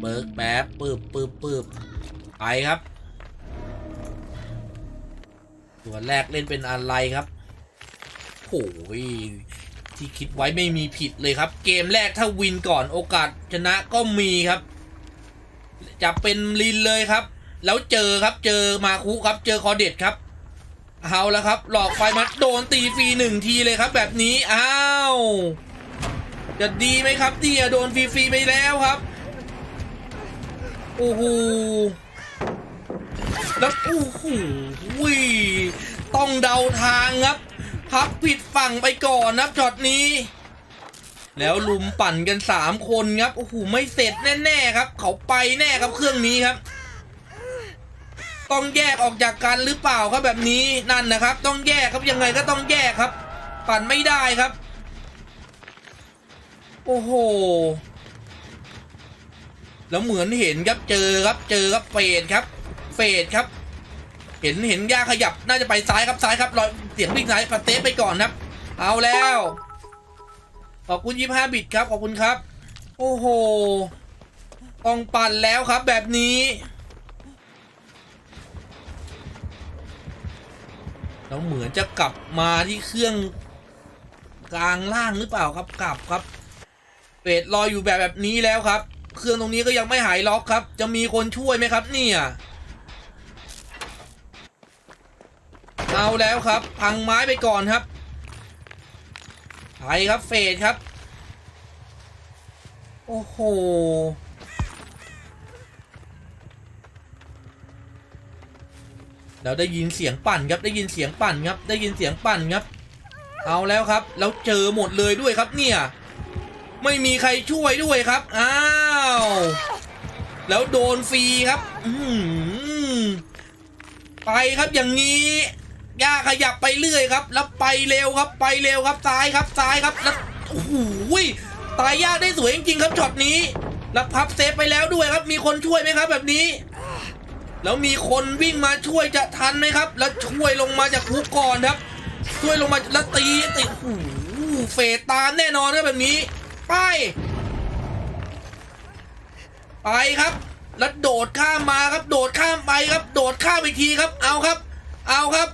เบิร์กแป๊บปืบปืบปืบไปครับตัวแรกเล่นเป็นอะไรครับโอ้ยที่คิดไว้ไม่มีผิดเลยครับ เกมแรกถ้าวินก่อนโอกาสชนะก็มีครับ จะเป็นลินเลยครับ แล้วเจอครับเจอมาคุครับ เจอคอเด็ดครับเอาแล้วครับ หลอกไฟมาโดนตีฟรีหนึ่งทีเลยครับแบบนี้ อ้าว จะดีไหมครับที่โดนฟรีๆไปแล้วครับ โอ้โหแล้วโอ้โหวิต้องเดาทางครับ พับผิดฝั่งไปก่อนนะช็อตนี้ แล้วลุมปั่นกันสามคนครับโอ้โหไม่เสร็จแน่ๆครับ เขาไปแน่ครับเครื่องนี้ครับ ต้องแยกออกจากกันหรือเปล่าครับแบบนี้นั่นนะครับ ต้องแยกครับยังไงก็ต้องแยกครับ ปั่นไม่ได้ครับ โอ้โห แล้วเหมือนเห็นครับเจอครับเจอครับเฟดครับ เฟดครับ เห็นเห็นย่าขยับน่าจะไปซ้ายครับซ้ายครับรอยเสียงวิ่งซ้ายปาเต้ไปก่อนครับ เอาแล้ว ขอบคุณยี่ห้าบิตครับขอบคุณครับ โอ้โหต้องปั่นแล้วครับแบบนี้แล้วเหมือนจะกลับมาที่เครื่องกลางล่างหรือเปล่าครับกลับครับเฟดรออยู่แบบแบบนี้แล้วครับ เครื่องตรงนี้ก็ยังไม่หายล็อกครับ จะมีคนช่วยไหมครับ เนี่ยเอาแล้วครับพังไม้ไปก่อนครับไปครับเฟดครับ โอ้โหแล้วได้ยินเสียงปั่นครับได้ยินเสียงปั่นครับ ได้ยินเสียงปั่นครับ เอาแล้วครับ แล้วเจอหมดเลยด้วยครับเนี่ย ไม่มีใครช่วยด้วยครับ อ้าว แล้วโดนฟรีครับ อืมไปครับอย่างนี้ย่าขยับไปเรื่อยครับ แล้วไปเร็วครับ ไปเร็วครับ ซ้ายครับ ซ้ายครับ แล้ว โอ้โหตายยากได้สวยจริงๆครับช็อตนี้ แล้วพับเซฟไปแล้วด้วยครับ มีคนช่วยไหมครับ แบบนี้ แล้วมีคนวิ่งมาช่วยจะทันไหมครับ แล้วช่วยลงมาจากคุกก่อนครับ ช่วยลงมาแล้วตีติโอ้โหเฟดตามแน่นอนครับแบบนี้ ไป ไปครับ แล้วโดดข้ามมาครับ โดดข้ามไปครับ โดดข้ามอีกทีครับ เอาครับ เอาครับ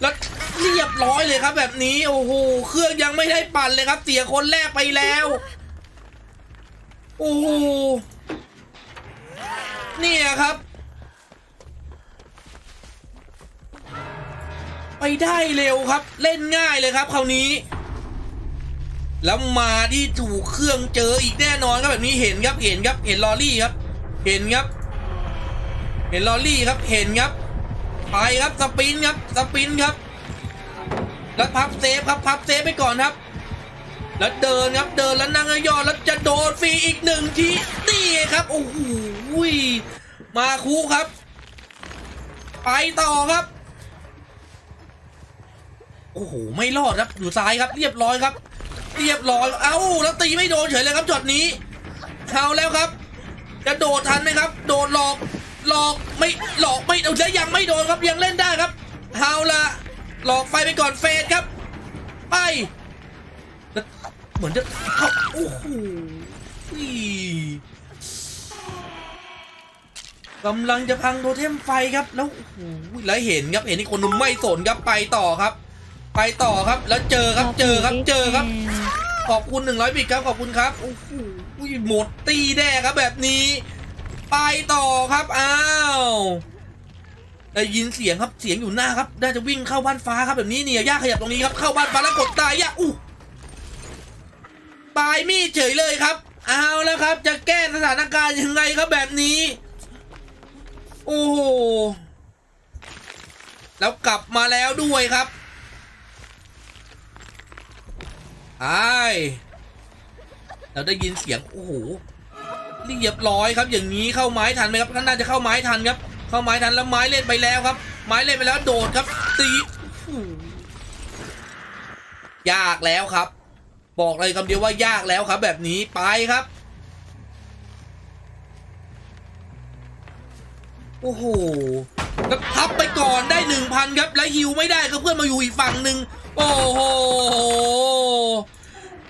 แล้วเรียบร้อยเลยครับ แบบนี้ โอ้โห เครื่องยังไม่ได้ปั่นเลยครับ เสียคนแรกไปแล้ว โอ้โห เนี่ยครับ ไปได้เร็วครับ เล่นง่ายเลยครับคราวนี้ แล้วมาที่ถูกเครื่องเจออีกแน่นอนครับแบบนี้เห็นครับเห็นครับเห็นลอรี่ครับ เห็นครับ เห็นลอรี่ครับเห็นครับ ไปครับสปินครับสปินครับ แล้วพับเซฟครับพับเซฟไปก่อนครับ แล้วเดินครับเดินแล้วนั่งย่อแล้วจะโดนฟรีอีกหนึ่งทีนี่ครับโอ้โหมาคูครับ ไปต่อครับโอ้โหไม่รอดครับอยู่ซ้ายครับ เรียบร้อยครับ เรียบร้อย เอ้า แล้วตีไม่โดนเฉยเลยครับช็อตนี้เอาแล้วครับ จะโดดทันไหมครับ โดดหลอก หลอกไม่หลอกไม่เอาแล้วยังไม่โดนครับยังเล่นได้ครับเอาละหลอกไฟไปก่อนเฟสครับ ไป เหมือนจะเข้าโอ้โหกำลังจะพังโทเทมไฟครับ แล้วโอ้โหแล้วเห็นครับเห็นที่คนนุ่มไม่สนครับไปต่อครับ ไปต่อครับแล้วเจอครับเจอครับเจอครับ ขอบคุณหนึ่งร้อยบิตครับขอบคุณครับโอ้โหหมดตีแน่ครับแบบนี้ ไปต่อครับอ้าวได้ยินเสียงครับเสียงอยู่หน้าครับน่าจะวิ่งเข้าบ้านฟ้าครับแบบนี้เนี่ยย่าขยับตรงนี้ครับเข้าบ้านฟ้าแล้วกดตายย่าอู้ปลายมีดเฉยเลยครับ เอาแล้วครับ จะแก้สถานการณ์ยังไงครับแบบนี้ โอ้โหแล้วกลับมาแล้วด้วยครับ ไอเราได้ยินเสียงโอ้โหเรียบร้อยครับ อย่างนี้เข้าไม้ทันไหมครับน่าจะเข้าไม้ทันครับ เข้าไม้ทันแล้วไม้เล่นไปแล้วครับ ไม้เล่นไปแล้วโดดครับตียากแล้วครับ บอกเลยคำเดียวว่ายากแล้วครับ แบบนี้ไปครับ โอ้โหแล้วพับไปก่อนได้หนึ่งพันครับ แล้วฮิวไม่ได้ก็เพื่อนมาอยู่อีกฝั่งหนึ่ง โอ้โห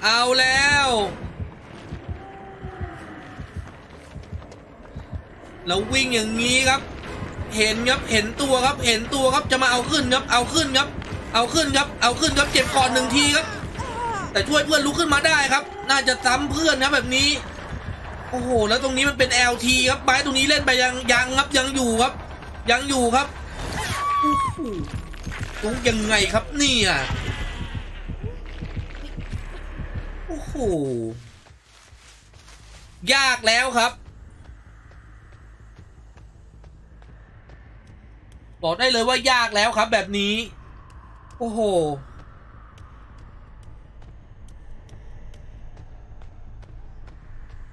เอาแล้ว แล้ววิ่งอย่างนี้ครับ เห็นครับ เห็นตัวครับ เห็นตัวครับ จะมาเอาขึ้นครับ เอาขึ้นครับ เอาขึ้นครับ เอาขึ้นครับ เจ็บก่อนหนึ่งทีครับ แต่ช่วยเพื่อนลุกขึ้นมาได้ครับ น่าจะซ้ำเพื่อนนะแบบนี้ โอ้โห แล้วตรงนี้มันเป็น LT ครับไม้ตรงนี้เล่นไปยังยังครับ ยังอยู่ครับ ยังอยู่ครับโอ้โห ตรงยังไงครับเนี่ยโอ้โหยากแล้วครับบอกได้เลยว่ายากแล้วครับแบบนี้ โอ้โห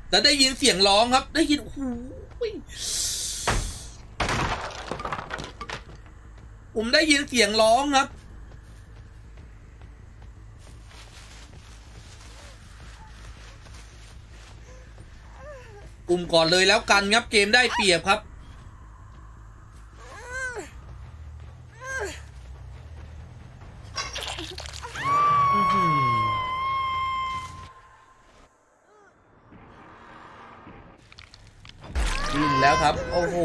แล้วได้ยินเสียงร้องครับ ได้ยิน โอ้โห ผมได้ยินเสียงร้องครับ กลุ่มก่อนเลยแล้วกันครับเกมได้เปรียบครับอื้อหือวิ่งแล้วครับ โอ้โห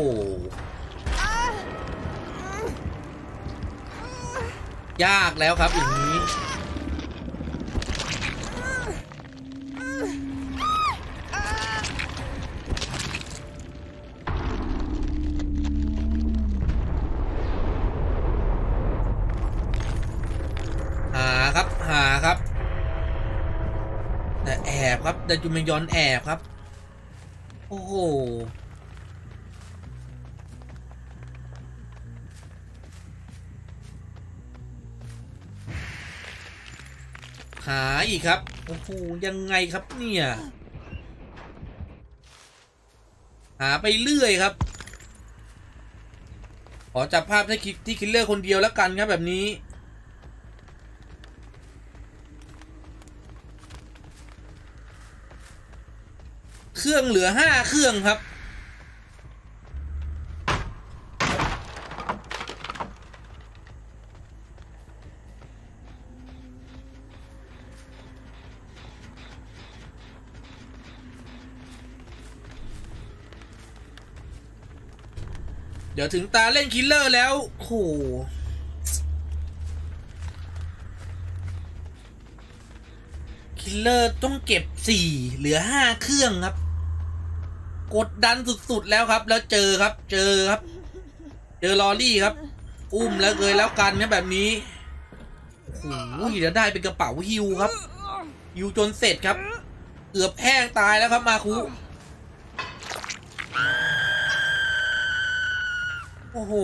ยากแล้วครับอย่างนี้ หาครับหาครับ แต่แอบครับแต่จุมยอนแอบครับ โอ้โหาอีกครับ โอ้โห ยังไงครับเนี่ย หาไปเรื่อยครับ ขอจับภาพที่คิดที่คิดเลอร์คนเดียวแล้วกันครับแบบนี้ เครื่องเหลือห้าเครื่องครับ เดี๋ยวถึงตาเล่นคิลเลอร์แล้วโหคิลเลอร์ต้องเก็บสี่เหลือห้าเครื่องครับ กดดันสุดๆแล้วครับ แล้วเจอครับ เจอครับ เจอลอรี่ครับ อุ้มแล้วเลยแล้วกันนะแบบนี้โอ้โหเดี๋ยวได้เป็นกระเป๋าฮิวครับฮิวจนเสร็จครับ เกือบแห้งตายแล้วครับมาคุ โอ้โห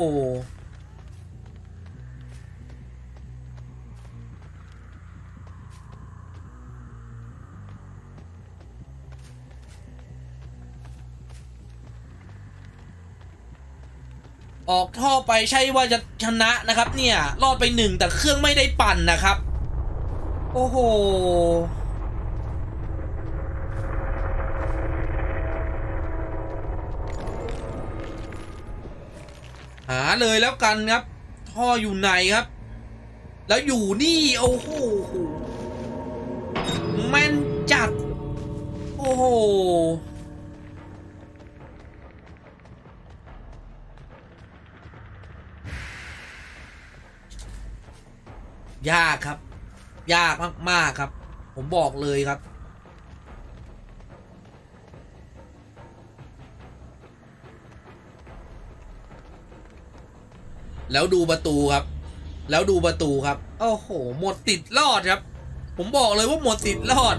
ออกท่อไปใช่ว่าจะชนะนะครับเนี่ย รอดไปหนึ่งแต่เครื่องไม่ได้ปั่นนะครับ โอ้โห หาเลยแล้วกันครับ ท่ออยู่ไหนครับ แล้วอยู่นี่โอ้โหแม่นจัด โอ้โหยากครับ ยากมาก ๆ ครับ ผมบอกเลยครับ แล้วดูประตูครับ แล้วดูประตูครับโอ้โหหมดติดรอดครับ ผมบอกเลยว่าหมดติดรอด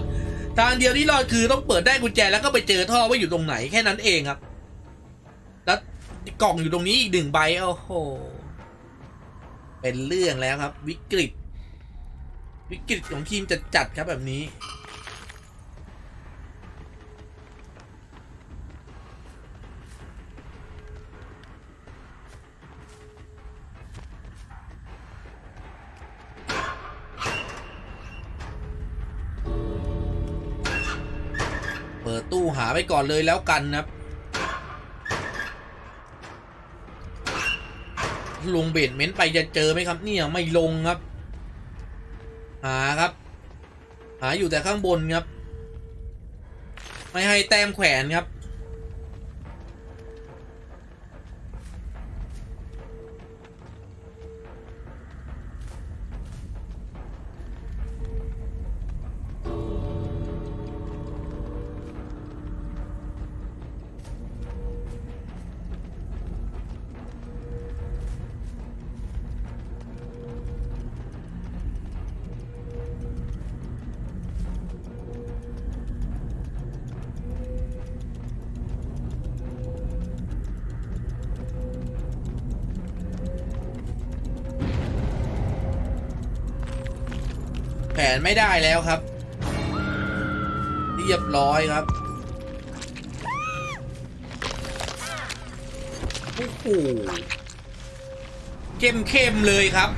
ทางเดียวที่รอดคือต้องเปิดได้กุญแจแล้วก็ไปเจอท่อว่าอยู่ตรงไหนแค่นั้นเองครับ แล้วกล่องอยู่ตรงนี้อีกหนึ่งใบโอ้โหเป็นเรื่องแล้วครับ วิกฤต วิกฤตของทีมจัดจัดครับแบบนี้ ปิดตู้หาไปก่อนเลยแล้วกันครับ ลงเบดเม้นต์ไปจะเจอไหมครับ เนี่ยไม่ลงครับ หาครับ หาอยู่แต่ข้างบนครับ ไม่ให้แต้มแขวนครับ ผนไม่ได้แล้วครับ เรียบร้อยครับ โอ้โหเข้มเข้มเลยครับ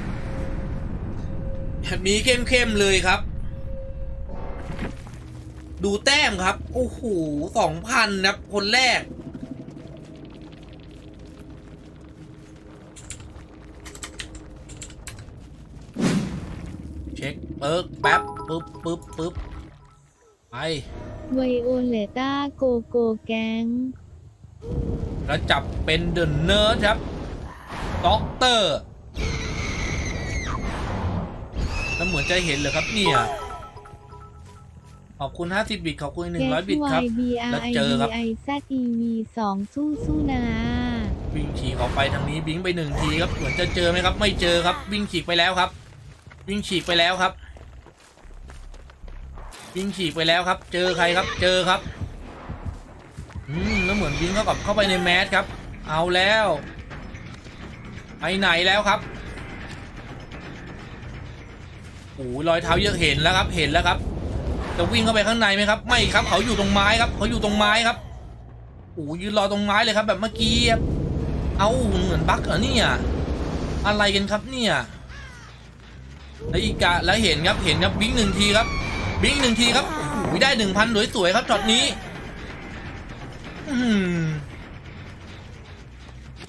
แบบนี้เข้มเข้มเลยครับ ดูแต้มครับ โอ้โหสองพันครับ คนแรก เช็คเปิร์กแป๊บปึ๊บปึ๊บปึ๊บไปไวโอเลต้าโกโกแกงแล้วจับเป็นเดอะเนิร์ดครับด็อกเตอร์แล้วเหมือนจะเห็นเลยครับเนี่ยขอบคุณ 50 บิตขอบคุณ 100 บิตครับ B แล้ว R I เจอครับ D I Z E V สองสู้สู้นะวิ่งฉีกออกไปทางนี้บิงไปหนึ่งทีครับ เหมือนจะเจอไหมครับ ไม่เจอครับ วิ่งฉีกไปแล้วครับ วิ่งฉีกไปแล้วครับ วิ่งฉีกไปแล้วครับ เจอใครครับ เจอครับ อืม แล้วเหมือนวิ่งเข้ากับเข้าไปในแมสครับ เอาแล้ว ไปไหนแล้วครับโอ้ยรอยเท้าเยอะเห็นแล้วครับ เห็นแล้วครับ จะวิ่งเข้าไปข้างในไหมครับ ไม่ครับ เขาอยู่ตรงไม้ครับ เขาอยู่ตรงไม้ครับโอ้ยยืนรอตรงไม้เลยครับ แบบเมื่อกี้ครับ เอาเหมือนบั๊กเหรอเนี่ย อะไรกันครับเนี่ย แล้วอีกาแล้วเห็นครับ เห็นครับบิงหนึ่งทีครับ บิงหนึ่งทีครับโอ้โหได้หนึ่งพันสวยๆครับช็อตนี้อืม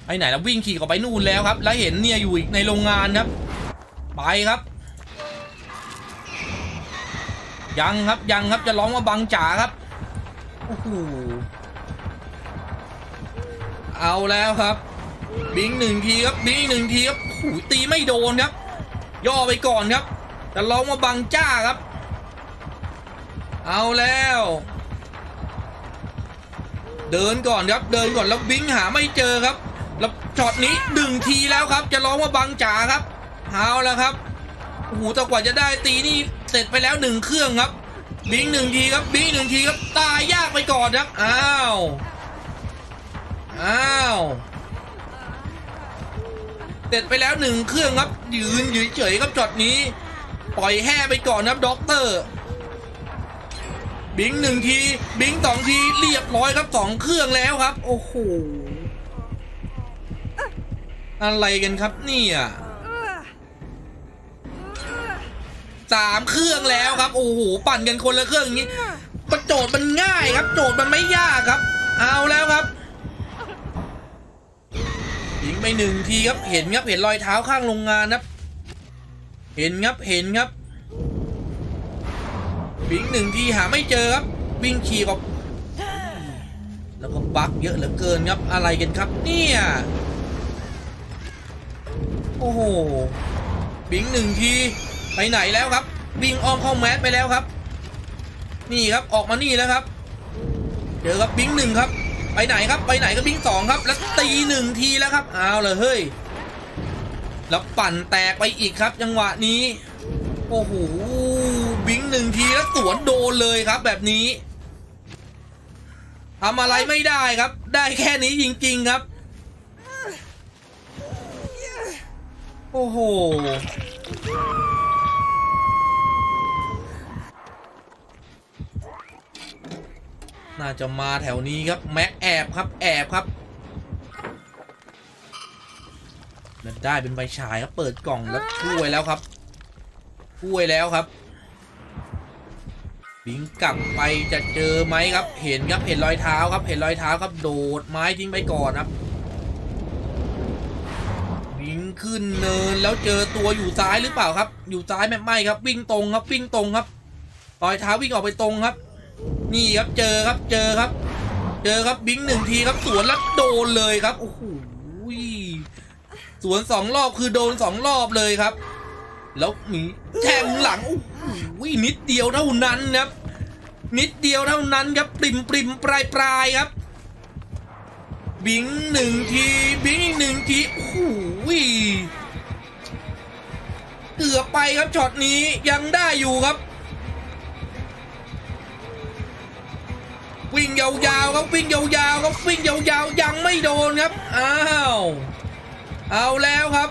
ไปไหนแล้ววิ่งขี่เข้าไปนู่นแล้วครับ แล้วเห็นเนี่ยอยู่อีกในโรงงานครับ ไปครับ ยังครับยังครับจะร้องว่าบังจ๋าครับโอ้โหเอาแล้วครับบิงหนึ่งทีครับบิงหนึ่งทีครับโอ้โหตีไม่โดนครับ ย่อไปก่อนครับจะร้องว่าบังจ้าครับ เอาแล้ว เดินก่อนครับเดินก่อนแล้วบิงหาไม่เจอครับ แล้วช็อตนี้ดึงทีแล้วครับ จะร้องว่าบังจ๋าครับเอาแล้วครับโอ้โหแต่กว่าจะได้ตีนี่เสร็จไปแล้วหนึ่งเครื่องครับ บิงหนึ่งทีครับบิงหนึ่งทีครับตายยากไปก่อนครับอ้าวอ้าวเสร็จไปแล้วหนึ่งเครื่องครับยืนเฉยๆครับช็อตนี้ ปล่อยแห่ไปก่อนครับด็อกเตอร์ บิงหนึ่งที บิงสองทีเรียบร้อยครับสองเครื่องแล้วครับ โอ้โหอะไรกันครับเนี่ยสามเครื่องแล้วครับ โอ้โหปั่นกันคนละเครื่องอย่างนี้ประโจทย์มันง่ายครับ โจทย์มันไม่ยากครับ เอาแล้วครับยิงไปหนึ่งทีครับเห็นครับเห็นรอยเท้าข้างโรงงานครับ เห็นครับเห็นครับ วิ่งหนึ่งทีหาไม่เจอครับวิ่งขี่กับแล้วก็บั๊กเยอะเหลือเกินครับอะไรกันครับเนี่ยโอ้โหบิงหนึ่งทีไปไหนแล้วครับ วิ่งอ้อมเข้าแมสไปแล้วครับ นี่ครับออกมานี่แล้วครับเจอครับบิงหนึ่งครับไปไหนครับไปไหนก็บิงสองครับ แล้วตีหนึ่งทีแล้วครับเอาเลยเฮ้ยแล้วปั่นแตกไปอีกครับจังหวะนี้ โอ้โหบิงหนึ่งทีแล้วสวนโดนเลยครับ แบบนี้ทำอะไรไม่ได้ครับ ได้แค่นี้จริง ๆครับ โอ้โหน่าจะมาแถวนี้ครับ แม็กแอบครับ แอบครับได้เป็นใบฉายครับ เปิดกล่องแล้วช่วยแล้วครับ ช่วยแล้วครับ บิงกลับไปจะเจอไหมครับ เห็นครับเห็นรอยเท้าครับ เห็นรอยเท้าครับ โดดไม้ทิ้งไปก่อนครับวิ่งขึ้นเนินแล้วเจอตัวอยู่ซ้ายหรือเปล่าครับ อยู่ซ้ายไม่ไม่ครับ วิ่งตรงครับวิ่งตรงครับรอยเท้าวิ่งออกไปตรงครับ นี่ครับเจอครับเจอครับ เจอครับบิงหนึ่งทีครับสวนแล้วโดนเลยครับโอ้โหสวนสองรอบคือโดนสองรอบเลยครับ แล้วมีแทงหลังโอ้โหนิดเดียวเท่านั้นครับ นิดเดียวเท่านั้นครับปริมปริมปลายปลายครับ บิงหนึ่งทีบิงอีกหนึ่งทีโอ้โหเกือบไปครับช็อตนี้ยังได้อยู่ครับ วิ่งยาวๆครับวิ่งยาวๆครับวิ่งยาวๆยังไม่โดนครับอ้าวเอาแล้วครับ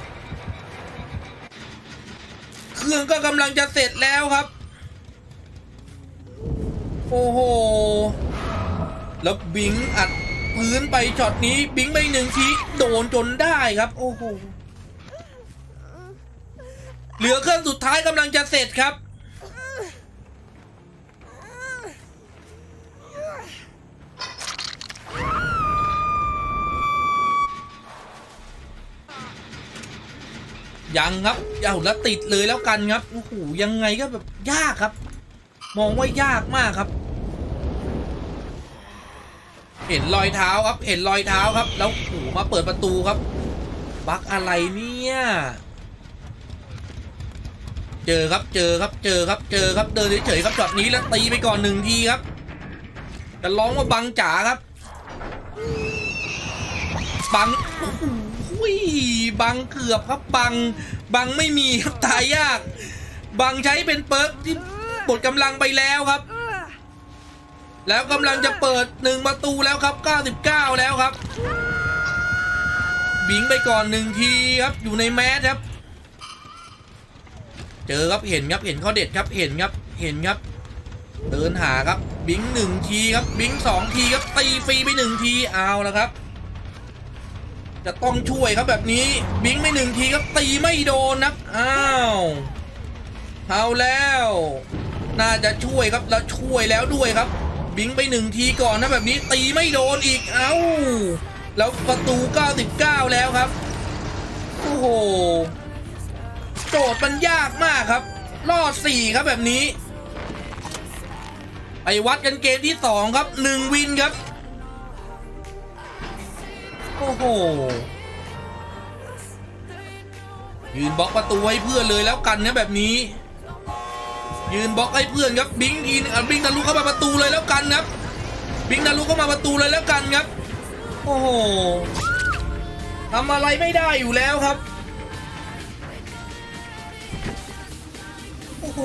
เครื่องก็กำลังจะเสร็จแล้วครับ โอ้โห แล้วบิงอัดพื้นไปช็อตนี้บิงไปหนึ่งทีโดนจนได้ครับ โอ้โห เหลือเครื่องสุดท้ายกำลังจะเสร็จครับ ยังครับเอาแล้วติดเลยแล้วกันครับโอ้โหยังไงก็แบบยากครับ มองว่ายากมากครับ เห็นรอยเท้าครับ เห็นรอยเท้าครับ แล้วโอ้โหมาเปิดประตูครับ บักอะไรเนี่ยเจอครับเจอครับเจอครับเจอครับเดินเฉยๆครับจอดนี้แล้วตีไปก่อนหนึ่งทีครับจะร้องว่าบังจ๋าครับ บังโอ้โห บังเกือบครับบังบังไม่มีครับตายยาก บังใช้เป็นเปิร์กที่ปลดกำลังไปแล้วครับ แล้วกำลังจะเปิดหนึ่งประตูแล้วครับ 99 แล้วครับ บิงไปก่อนหนึ่งทีครับอยู่ในแมสครับ เจอครับเห็นครับเห็นข้อเด็ดครับเห็นครับเห็นครับ เดินหาครับบิงหนึ่งทีครับบิงสองทีครับตีฟรีไปหนึ่งทีเอาแล้วครับ จะต้องช่วยครับแบบนี้บิงไปหนึ่งทีครับตีไม่โดนนะอ้าวเอาแล้ว น่าจะช่วยครับแล้วช่วยแล้วด้วยครับ บิงไปหนึ่งทีก่อนนะแบบนี้ตีไม่โดนอีกเอ้าแล้วประตู 99 แล้วครับโอ้โหโจทย์มันยากมากครับรอดสี่ครับแบบนี้ ไปวัดกันเกมที่สองครับหนึ่งวินครับ โอ้โหยืนบล็อกประตูให้เพื่อนเลยแล้วกันนะแบบนี้ ยืนบล็อกให้เพื่อนครับบิงทีนะบิงทะลุเข้ามาประตูเลยแล้วกันครับบิงทะลุเข้ามาประตูเลยแล้วกันครับ โอ้โหทำอะไรไม่ได้อยู่แล้วครับ โอ้โห